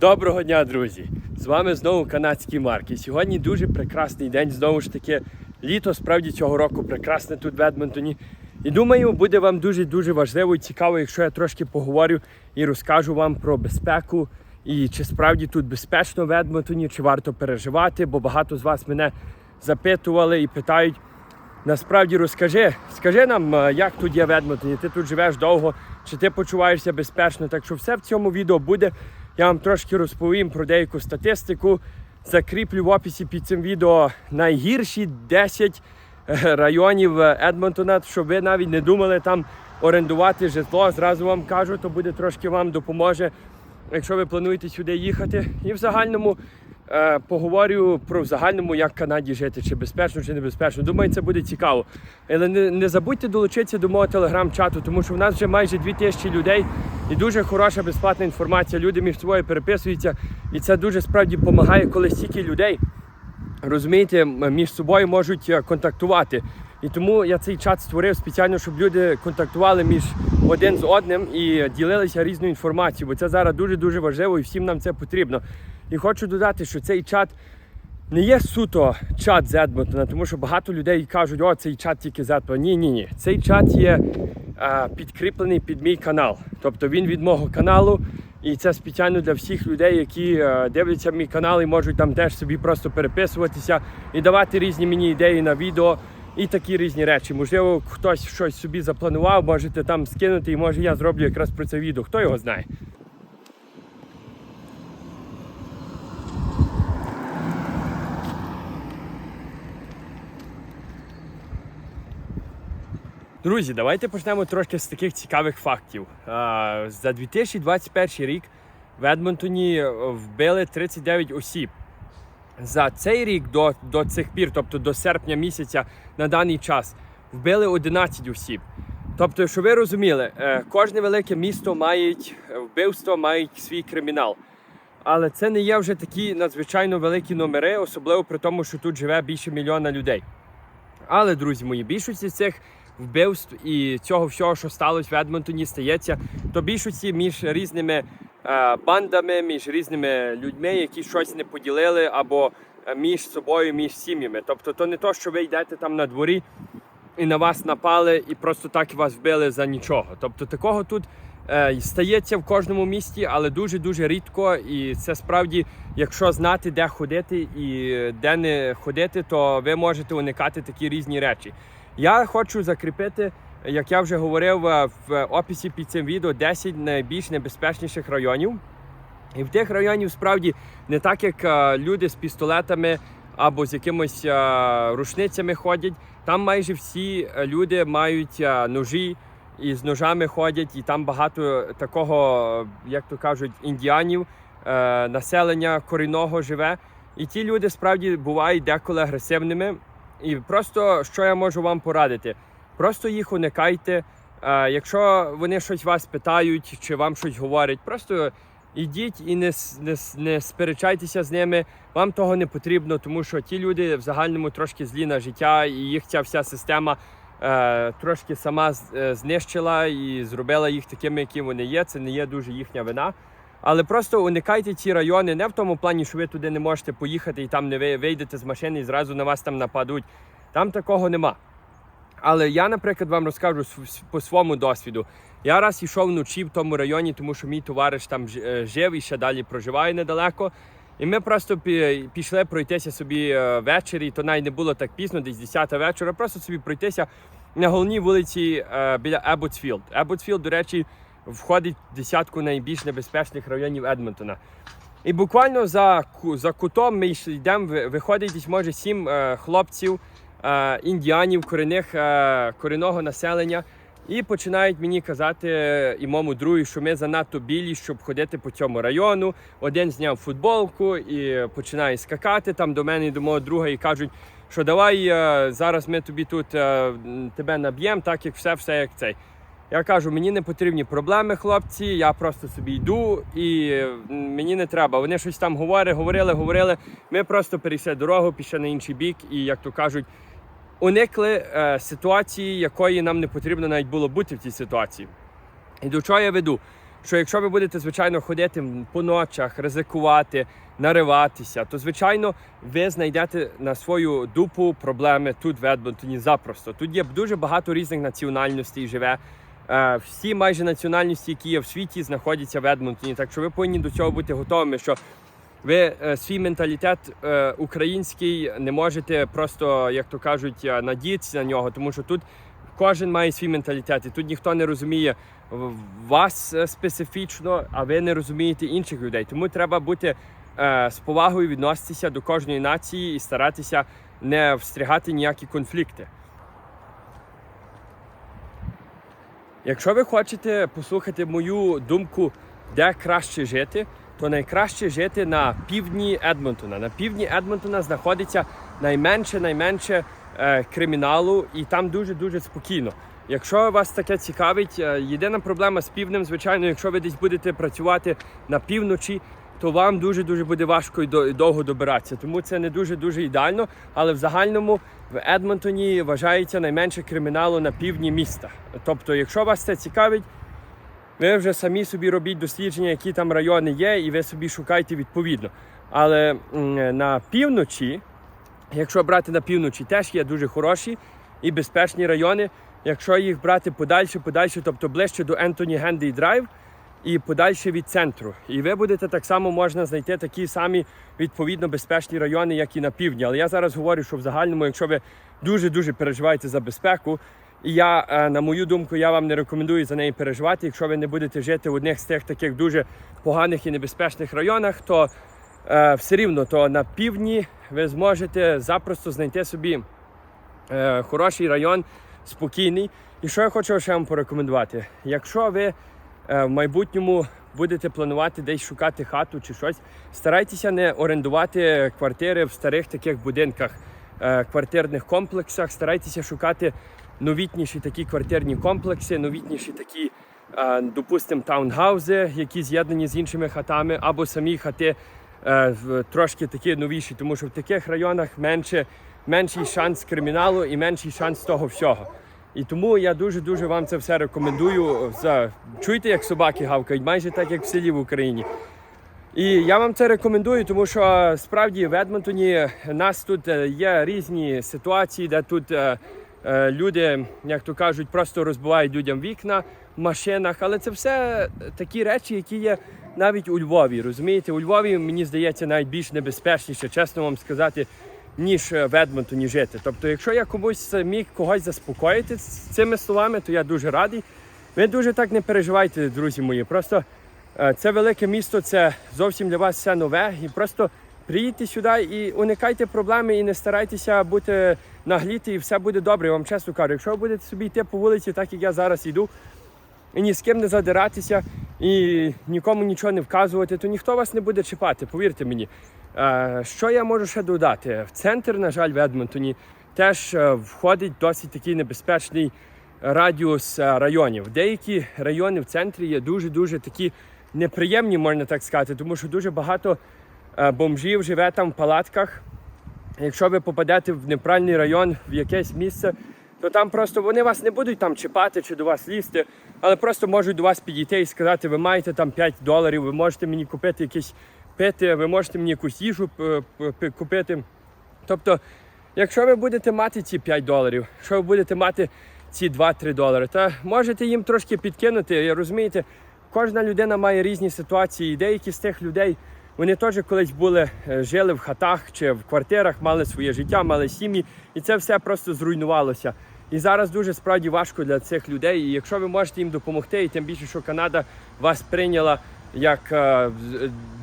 Доброго дня, друзі! З вами знову канадський Марк. І сьогодні дуже прекрасний день. Знову ж таки, літо справді цього року прекрасне тут в Едмонтоні. І думаю, буде вам дуже-дуже важливо і цікаво, якщо я трошки поговорю і розкажу вам про безпеку і чи справді тут безпечно в Едмонтоні, чи варто переживати, бо багато з вас мене запитували і питають. Насправді розкажи, скажи нам, е, як тут є в Едмонтоні, ти тут живеш довго, чи ти почуваєшся безпечно. Так що все в цьому відео буде. Я вам трошки розповім про деяку статистику. Закріплю в описі під цим відео найгірші 10 е, районів е, Едмонтона, щоб ви навіть не думали там орендувати житло. Зразу вам кажу, то буде трошки вам допоможе, якщо ви плануєте сюди їхати. І в загальному поговорю про загальному, як в Канаді жити, чи безпечно, чи небезпечно. Думаю, це буде цікаво. Але не, не забудьте долучитися до мого телеграм-чату, тому що в нас вже майже 2000 людей і дуже хороша безплатна інформація. Люди між собою переписуються, і це дуже справді допомагає, коли стільки людей розумієте, між собою можуть е, контактувати. І тому я цей чат створив спеціально, щоб люди контактували між один з одним і ділилися різною інформацією, бо це зараз дуже-дуже важливо і всім нам це потрібно. І хочу додати, що цей чат не є суто чат з Едмонтона, тому що багато людей кажуть, о, цей чат тільки з Едмонтона. Ні, ні, ні. Цей чат є е, підкріплений під мій канал. Тобто він від мого каналу. І це спеціально для всіх людей, які е, дивляться мій канал і можуть там теж собі просто переписуватися і давати різні мені ідеї на відео і такі різні речі. Можливо, хтось щось собі запланував, можете там скинути, і може я зроблю якраз про це відео. Хто його знає? Друзі, давайте почнемо трошки з таких цікавих фактів. За 2021 рік в Едмонтоні вбили 39 осіб. За цей рік до, до цих пір, тобто до серпня місяця на даний час, вбили 11 осіб. Тобто, щоб ви розуміли, е, кожне велике місто має вбивство, має свій кримінал. Але це не є вже такі надзвичайно великі номери, особливо при тому, що тут живе більше мільйона людей. Але, друзі мої, більшості цих вбивств і цього всього, що сталося в Едмонтоні, стається, то більшості між різними е, бандами, між різними людьми, які щось не поділили, або е, між собою, між сім'ями. Тобто, то не то, що ви йдете там на дворі і на вас напали, і просто так вас вбили за нічого. Тобто такого тут е, стається в кожному місті, але дуже дуже рідко. І це справді, якщо знати, де ходити і де не ходити, то ви можете уникати такі різні речі. Я хочу закріпити, як я вже говорив е, в описі під цим відео, 10 найбільш небезпечніших районів. І в тих районів справді не так, як е, люди з пістолетами або з якимось е, рушницями ходять. Там майже всі люди мають ножі і з ножами ходять, і там багато такого, як то кажуть, індіанів, населення корінного живе. І ті люди справді бувають деколи агресивними. І просто що я можу вам порадити? Просто їх уникайте. Е, якщо вони щось вас питають чи вам щось говорять, просто ідіть і не, не, не сперечайтеся з ними. Вам того не потрібно, тому що ті люди в загальному трошки злі на життя, і їх ця вся система е, трошки сама е, знищила і зробила їх такими, які вони є. Це не є дуже їхня вина. Але просто уникайте ці райони не в тому плані, що ви туди не можете поїхати і там не ви вийдете з машини і зразу на вас там нападуть. Там такого нема. Але я, наприклад, вам розкажу по своєму досвіду. Я раз йшов вночі в тому районі, тому що мій товариш там е, жив і ще далі проживає недалеко. І ми просто пішли пройтися собі е, ввечері, то навіть не було так пізно, десь 10 вечора, просто собі пройтися на головній вулиці е, біля Еботсфілд. Еботсфілд, до речі, входить в десятку найбільш небезпечних районів Едмонтона. І буквально за, за кутом ми йдемо, виходить десь може сім е, хлопців, е, індіанів, корінних, е, корінного населення. І починають мені казати е, і моєму другу, що ми занадто білі, щоб ходити по цьому району. Один зняв футболку і починає скакати там до мене і до мого друга і кажуть, що давай е, зараз ми тобі тут е, тебе наб'ємо, так як все, все як цей. Я кажу, мені не потрібні проблеми, хлопці. Я просто собі йду і мені не треба. Вони щось там говорили, говорили, говорили. Ми просто перейшли дорогу, пішли на інший бік, і як то кажуть, уникли е, ситуації, якої нам не потрібно навіть було бути в цій ситуації. І до чого я веду? що якщо ви будете, звичайно, ходити по ночах, ризикувати, нариватися, то звичайно ви знайдете на свою дупу проблеми тут в Едмонтоні запросто. Тут є дуже багато різних національностей живе. Е, Всі майже національності, які є в світі, знаходяться в Едмонтоні. Так що ви повинні до цього бути готовими, що ви е, свій менталітет е, український не можете просто, як то кажуть, надіятися на нього, тому що тут кожен має свій менталітет, і тут ніхто не розуміє вас специфічно, а ви не розумієте інших людей. Тому треба бути з повагою відноситися до кожної нації і старатися не встрягати ніякі конфлікти. Якщо ви хочете послухати мою думку, де краще жити, то найкраще жити на півдні Едмонтона. На півдні Едмонтона знаходиться найменше найменше е, криміналу, і там дуже дуже спокійно. Якщо вас таке цікавить, е, єдина проблема з півднем, звичайно, якщо ви десь будете працювати на півночі, то вам дуже дуже буде важко і до- довго добиратися. Тому це не дуже дуже ідеально. Але в загальному в Едмонтоні вважається найменше криміналу на півдні міста. Тобто, якщо вас це цікавить, ви вже самі собі робіть дослідження, які там райони є, і ви собі шукайте відповідно. Але на півночі, якщо брати на півночі, теж є дуже хороші і безпечні райони. Якщо їх брати подальше, подальше, тобто ближче до Ентоні Генді Драйв і подальше від центру. І ви будете так само можна знайти такі самі відповідно безпечні райони, як і на півдні. Але я зараз говорю, що в загальному, якщо ви дуже дуже переживаєте за безпеку, і я, е, на мою думку, я вам не рекомендую за неї переживати. Якщо ви не будете жити в одних з тих таких дуже поганих і небезпечних районах, то е, все рівно то на півдні ви зможете запросто знайти собі е, хороший район, спокійний. І що я хочу ще вам порекомендувати? Якщо ви в майбутньому будете планувати десь шукати хату чи щось, старайтеся не орендувати квартири в старих таких будинках, е, квартирних комплексах. Старайтеся шукати новітніші такі квартирні комплекси, новітніші такі, е, допустимо, таунхаузи, які з'єднані з іншими хатами, або самі хати е, трошки такі новіші, тому що в таких районах менше, менший шанс криміналу і менший шанс того всього. І тому я дуже дуже вам це все рекомендую. Чуєте, як собаки гавкають, майже так як в селі в Україні. І я вам це рекомендую, тому що справді в Едмонтоні нас тут е, є різні ситуації, де тут е, е, люди, як то кажуть, просто розбивають людям вікна в машинах. Але це все такі речі, які є навіть у Львові. Розумієте, у Львові мені здається навіть більш небезпечніше, чесно вам сказати, ніж е, в Едмонтоні жити. Тобто, якщо я комусь міг когось заспокоїти цими словами, то я дуже радий. Ви дуже так не переживайте, друзі мої. Просто Е, Це велике місто, це зовсім для вас все нове. І просто приїдьте сюди і уникайте проблеми, і не старайтеся бути нагліти, і все буде добре. Я вам чесно кажу. Якщо ви будете собі йти по вулиці, так як я зараз йду, і ні з ким не задиратися, і нікому нічого не вказувати, то ніхто вас не буде чіпати, повірте мені. Е, Що я можу ще додати? В центр, на жаль, в Едмонтоні теж е, входить досить такий небезпечний радіус е, районів. Деякі райони в центрі є дуже-дуже такі неприємні, можна так сказати, тому що дуже багато бомжів живе там в палатках. Якщо ви попадете в неправильний район, в якесь місце, то там просто вони вас не будуть там чіпати чи до вас лізти, але просто можуть до вас підійти і сказати, ви маєте там 5 доларів, ви можете мені купити якісь пити, ви можете мені якусь їжу е, купити. Тобто, якщо ви будете мати ці 5 доларів, якщо ви будете мати ці 2-3 долари, то можете їм трошки підкинути. Розумієте, кожна людина має різні ситуації. І деякі з тих людей вони теж колись були, е, жили в хатах чи в квартирах, мали своє життя, мали сім'ї, і це все просто зруйнувалося. І зараз дуже справді важко для цих людей. І якщо ви можете їм допомогти, і тим більше, що Канада вас прийняла як е,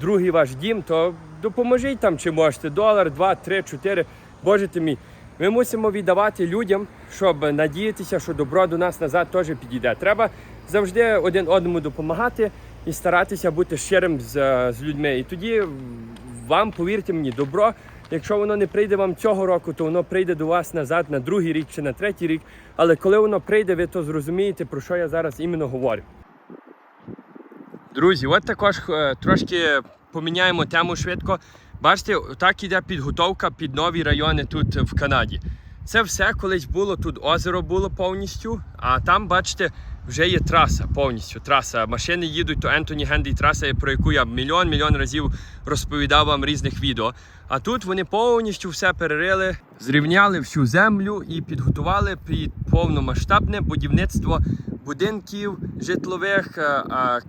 другий ваш дім, то допоможіть там, чи можете долар, два, три, чотири. Боже ти мій. Ми мусимо віддавати людям, щоб надіятися, що добро до нас назад теж підійде. Треба завжди один одному допомагати і старатися бути щирим з, з людьми. І тоді вам, повірте мені, добро. Якщо воно не прийде вам цього року, то воно прийде до вас назад на другий рік чи на третій рік. Але коли воно прийде, ви то зрозумієте, про що я зараз іменно говорю. Друзі, от також е, трошки поміняємо тему швидко. Бачите, так іде підготовка під нові райони тут в Канаді. Це все колись було, тут озеро було повністю, а там, бачите, вже є траса, повністю траса. Машини їдуть, то Ентоні Генді траса, про яку я мільйон мільйон разів розповідав вам різних відео. А тут вони повністю все перерили, зрівняли всю землю і підготували під повномасштабне будівництво будинків житлових, е,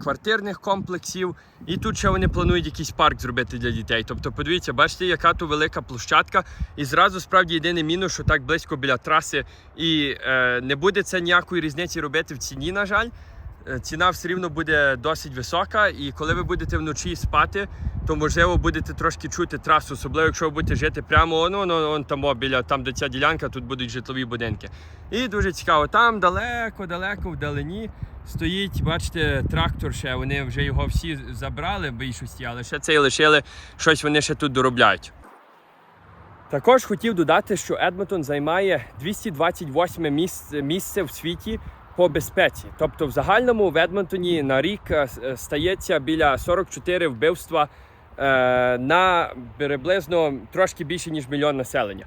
квартирних комплексів. І тут ще вони планують якийсь парк зробити для дітей. Тобто, подивіться, бачите, яка то велика площадка. І зразу справді єдиний мінус, що так близько біля траси, і е, не буде це ніякої різниці робити в ціні, на жаль. Е, Ціна все рівно буде досить висока, і коли ви будете вночі спати, то можливо будете трошки чути трасу, особливо якщо ви будете жити прямо ну, ну, он там біля там, де ця ділянка, тут будуть житлові будинки. І дуже цікаво, там далеко-далеко вдалині стоїть, бачите, трактор ще. Вони вже його всі забрали в більшості, але ще цей лишили, щось вони ще тут доробляють. Також хотів додати, що Едмонтон займає 228 місце, місце в світі по безпеці. Тобто, в загальному в Едмонтоні на рік е, е, стається біля 44 вбивства е, на приблизно трошки більше ніж мільйон населення.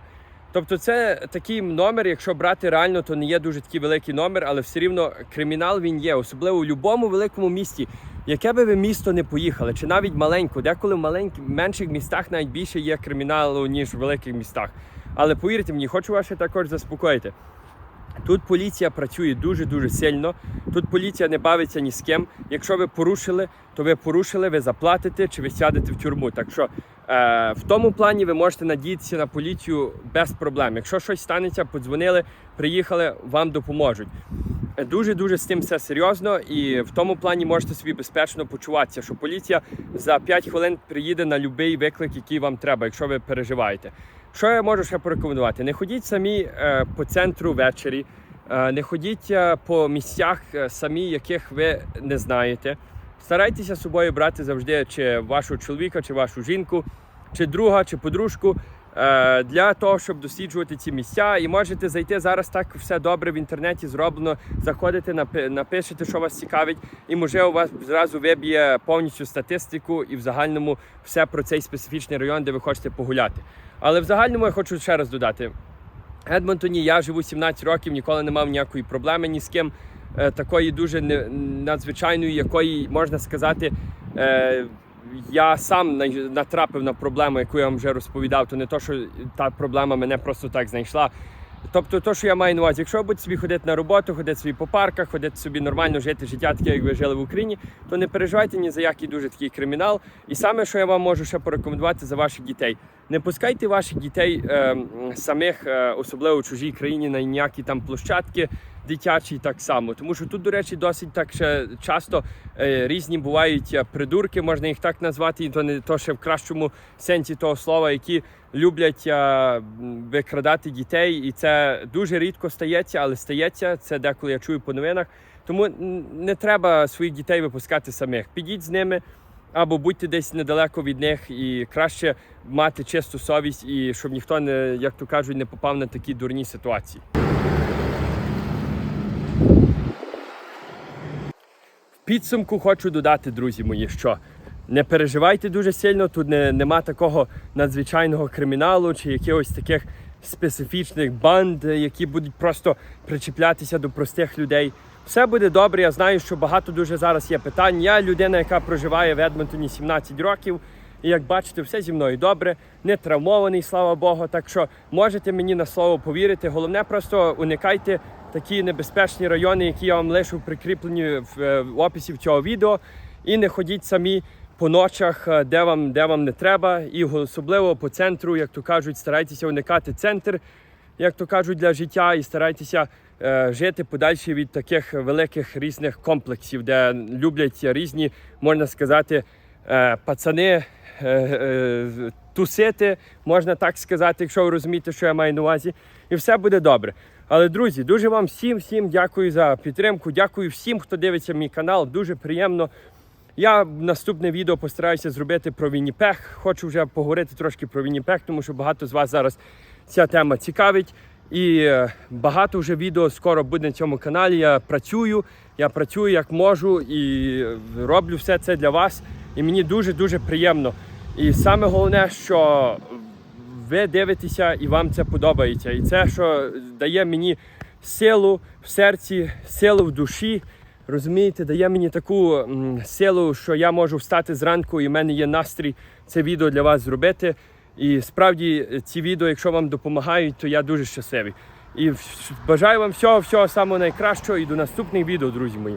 Тобто, це такий номер, якщо брати реально, то не є дуже такий великий номер, але все рівно кримінал він є, особливо у будь-якому великому місті. Яке би ви місто не поїхали, чи навіть маленьку, деколи в маленьких менших містах навіть більше є криміналу, ніж в великих містах. Але повірте мені, хочу вас також заспокоїти. Тут поліція працює дуже дуже сильно. Тут поліція не бавиться ні з ким. Якщо ви порушили, то ви порушили, ви заплатите чи ви сядете в тюрму. Так що е, в тому плані ви можете надіятися на поліцію без проблем. Якщо щось станеться, подзвонили, приїхали, вам допоможуть. Дуже дуже з тим все серйозно, і в тому плані можете собі безпечно почуватися, що поліція за 5 хвилин приїде на будь-який виклик, який вам треба, якщо ви переживаєте. Що я можу ще порекомендувати? Не ходіть самі е, по центру ввечері, е, не ходіть е, по місцях самі, яких ви не знаєте. Старайтеся з собою брати завжди чи вашого чоловіка, чи вашу жінку, чи друга, чи подружку для того, щоб досліджувати ці місця. І можете зайти зараз так все добре в інтернеті зроблено. Заходите, напи- напишете, що вас цікавить, і може у вас зразу виб'є повністю статистику і в загальному все про цей специфічний район, де ви хочете погуляти. Але в загальному я хочу ще раз додати. Едмонтоні я живу 17 років, ніколи не мав ніякої проблеми ні з ким. е, Такої дуже надзвичайної, якої можна сказати, е, я сам натрапив на проблему, яку я вам вже розповідав. То не то, що та проблема мене просто так знайшла. Тобто, то, що я маю на увазі, якщо ви будете собі ходити на роботу, ходити собі по парках, ходити собі нормально жити життя, таке, як ви жили в Україні, то не переживайте ні за який дуже такий кримінал. І саме, що я вам можу ще порекомендувати за ваших дітей. Не пускайте ваших дітей е, самих, е, особливо в чужій країні, на ніякі там площадки дитячі так само. Тому що тут, до речі, досить так ще часто е, різні бувають е, придурки, можна їх так назвати, і то не то ще в кращому сенсі того слова, які люблять е, викрадати дітей. І це дуже рідко стається, але стається. Це деколи я чую по новинах. Тому не треба своїх дітей випускати самих. Підіть з ними. Або будьте десь недалеко від них, і краще мати чисту совість, і щоб ніхто не, як то кажуть, не попав на такі дурні ситуації. Підсумку хочу додати, друзі мої, що не переживайте дуже сильно, тут не, нема такого надзвичайного криміналу чи якихось таких специфічних банд, які будуть просто причіплятися до простих людей. Все буде добре. Я знаю, що багато дуже зараз є питань. Я людина, яка проживає в Едмонтоні 17 років. І як бачите, все зі мною добре, не травмований, слава Богу. Так що можете мені на слово повірити. Головне, просто уникайте такі небезпечні райони, які я вам лишу прикріплені в, е, в описі в цього відео. І не ходіть самі по ночах, е, де вам, де вам не треба. І особливо по центру, як то кажуть, старайтеся уникати центр, як то кажуть, для життя, і старайтеся е, жити подальше від таких великих різних комплексів, де люблять різні, можна сказати, пацани тусити, можна так сказати, якщо ви розумієте, що я маю на увазі, і все буде добре. Але друзі, дуже вам всім, всім дякую за підтримку. Дякую всім, хто дивиться мій канал. Дуже приємно. Я наступне відео постараюся зробити про Вінніпех. Хочу вже поговорити трошки про Вінніпех, тому що багато з вас зараз ця тема цікавить. І е, багато вже відео скоро буде на цьому каналі. Я працюю, я працюю як можу і е, роблю все це для вас. І мені дуже дуже приємно. І саме головне, що ви дивитеся і вам це подобається. І це, що дає мені силу в серці, силу в душі. Розумієте, дає мені таку силу, що я можу встати зранку і в мене є настрій це відео для вас зробити. І справді е, ці відео, якщо вам допомагають, то я дуже щасливий. І бажаю вам всього, всього самого найкращого і до наступних відео, друзі мої.